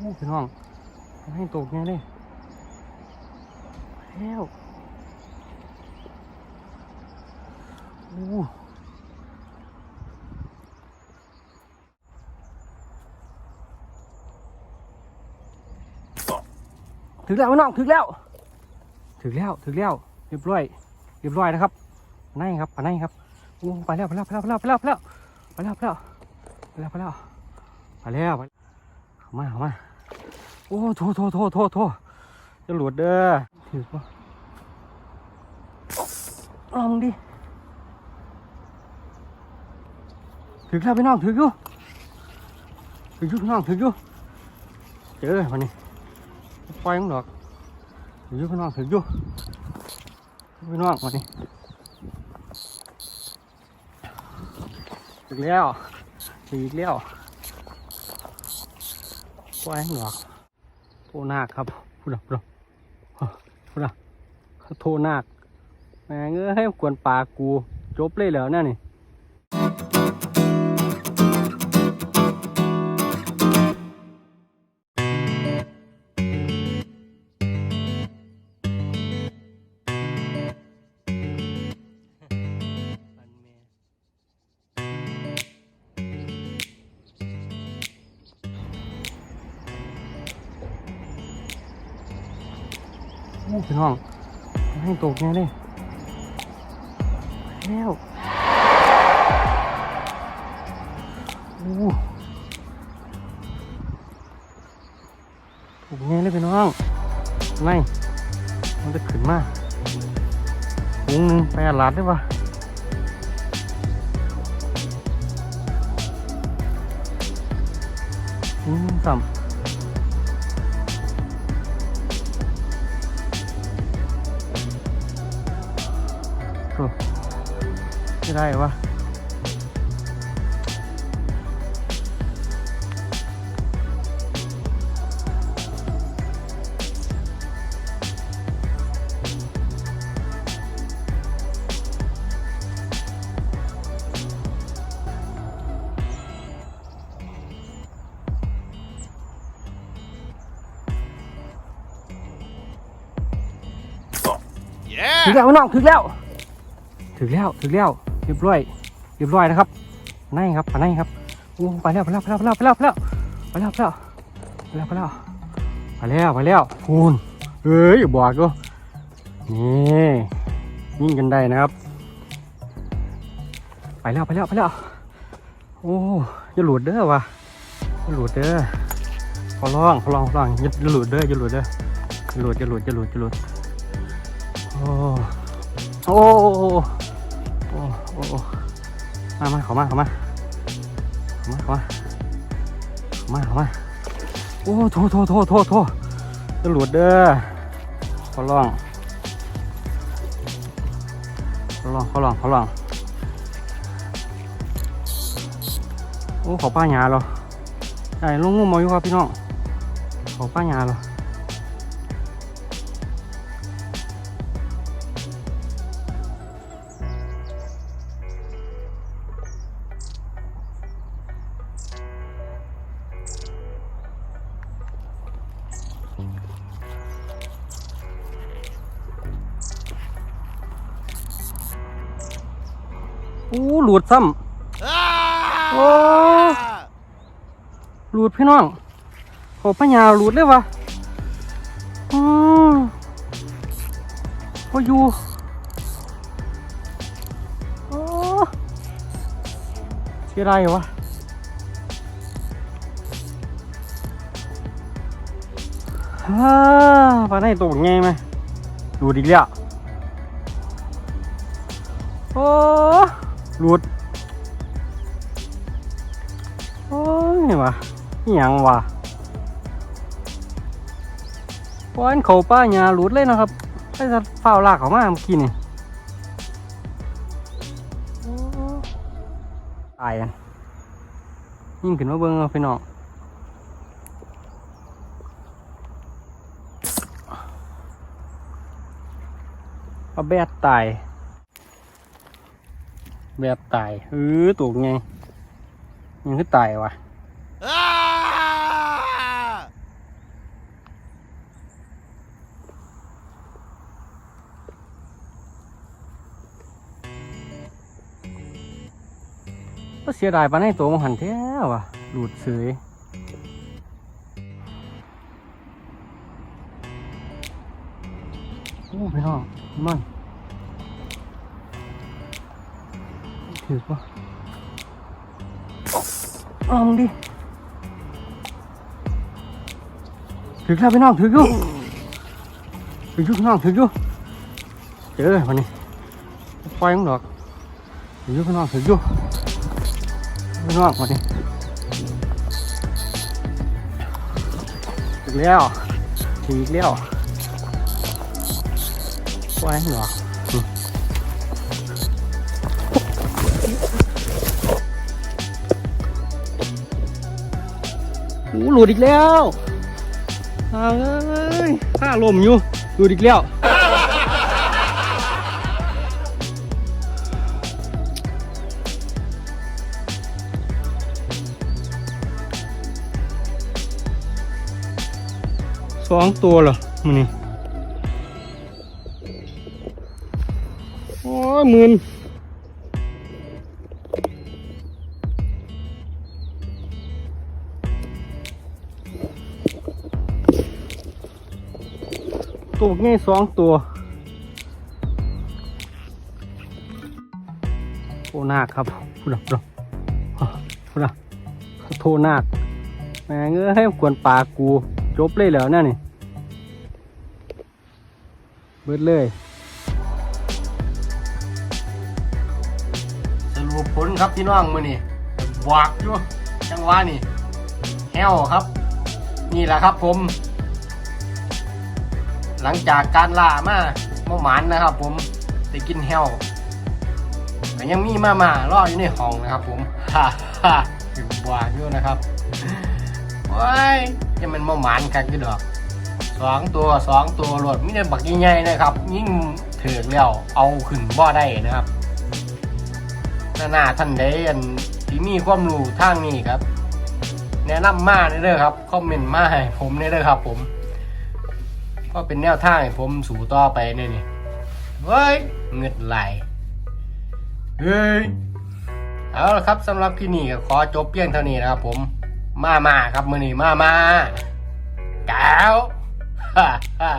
โอ้พี่น้องให้ตกไงเลยแล้วโอ้ถึงแล้วพี่น้องถึงแล้ว ถึงแล้วถึงแล้วเรียบร้อยเรียบร้อยนะครับปนไหนครับปนไหนครับโอ้ไปแล้วไปแล้วไปแล้วไปแล้วไปแล้วไปแล้วไปแล้วไปแล้วไปแล้วไปแล้วไปแล้วไปเข้ามาเข้ามา โอ้โทโทโทโทโทจะหลุดเด้อถือปะลองดิถึงแล้วพี่น้องถึงอยู่ถึงอยู่พี่น้องถึงอยู่เจอวันนี้ปล่อยมันดอกถืออยู่พี่น้องถืออยู่พี่น้องมาดิถึงแล้วถึงอีกแล้วปล่อยให้หนอก โทนาคครับพูดหรอพูดนะพูดนะโทนาคแม่งเอ้ยให้กวนปลากูจบเลยเหรอเนี่ยนี่ พี่น้องให้ตกไงเลยแล้วโอ้ตกไงเลยพี่น้องไม่มันจะขึ้นมาถุงหนึ่งไปอาลาดได้ปะอืมต่ำ ไม่ได้วะถึงแล้วน้องถึงแล้ว ถึงแล้ว ถึงแล้ว เรียบร้อยเรียบร้อยนะครับปนไหนครับปนไหนครับโอ้ไปแล้วไปแล้วไปแล้วไปแล้วไปแล้วไปแล้วไปแล้วไปแล้วไปแล้วไปแล้วไปแล้วคูณเอ้ยบอกกูนี่ยิ่งกันได้นะครับ ไปแล้วไปแล้วไปแล้วโอ้จะหลุดเด้อวะจะหลุดเด้อขอร้องขอร้องขอร้องอย่าหลุดเด้ออย่าหลุดเด้ออย่าหลุดอย่าหลุดอย่าหลุดอย่าหลุดโอ้โอ้ อ้โอ้มามาเข้ามาเข้ามาเข้ามาเข้ามาเข้ามาเข้ามาโอ้โถโถโถโถโถตำรวจเด้อขอร้องขอร้องขอร้องขอร้องโอ้ขอป้าหยาเหรอใช่ลงงุ่มาอยู่ครับพี่น้องขอป้าหยาเหรอ อ้หลุดซ้ำโอ้หลุดพี่น้องขอพญาหลุดเลยวะอืมพออยู่โอ้เสียดายวะฮ่าปลาได้ตัวไงไหมดูดีแล้วโอ้ หลุดโอ้ยวะอิหยังวะวันเขาป้าหยาหลุดเลยนะครับไอ้สัตว์ฝ้าลากเขามาเมื่อกี้นี่ตายกันยิ่งขึ้นมาเบิ้งเอาพี่น้องเอาแบดตาย แบบตายเออตูกไงยันคือตายวะก็เสียดายปานในตัวมันหันแท้วะหลุดเสยโอ้พี่น้องมัน ถือปะลองดิ ถือแล้วพี่น้องถืออยู่ถืออยู่พี่น้องถืออยู่เจอวันนี้ปล่อยมันดอกถืออยู่พี่น้องถืออยู่พี่น้องวันนี้ถือแล้วถืออีกแล้วปล่อยมันดอก อืมโอ้หลุดอีกแล้วเอ้ยผ้าลมอยู่หลุดอีกแล้วสองตัวเหรอมันนี่โอ้ยหมื่น ตัวง่ายสองตัวโอ้นาคครับพูดนะพูดนะพูดนะโทนาคแม่งเอ้ยให้กวนปลากูจบเลยแล้วนี่ยนี่เบิดเลยสรุปผลครับพี่น้องมือนี่บวกอยู่จังหวะนี่แฮวครับ นี่แหละครับผม หลังจากการล่ามาเมื่อหมานนะครับ ผมได้กินแฮวแต่ยังมีมามาล่ออยู่ในห้องนะครับ ผมฮ่าฮ่าถึงบวกอยู่นะครับว้ายจะเป็นเมื่อหมานกันกี่ดอกสองตัวสองตัวโหลดไม่ได้บักใหญ่ๆนะครับ ยิ่งถือแล้วเอาขึ้นบ่อได้นะครับนาหน้าท่านใดอันที่มีความรู้ทางนี้ครับ แนะนำมาเด้อครับคอมเมนต์มาให้ผมเด้อครับผม ก็เป็นแนวทางให้ผมสู่ต่อไปนี่นี่เฮ้ยเงิดไหลเฮ้ยเอาละครับสำหรับที่นี่ก็ขอจบเพียงเท่านี้นะครับผมมามาครับมือนี้มามาแก้วฮ่าฮ่า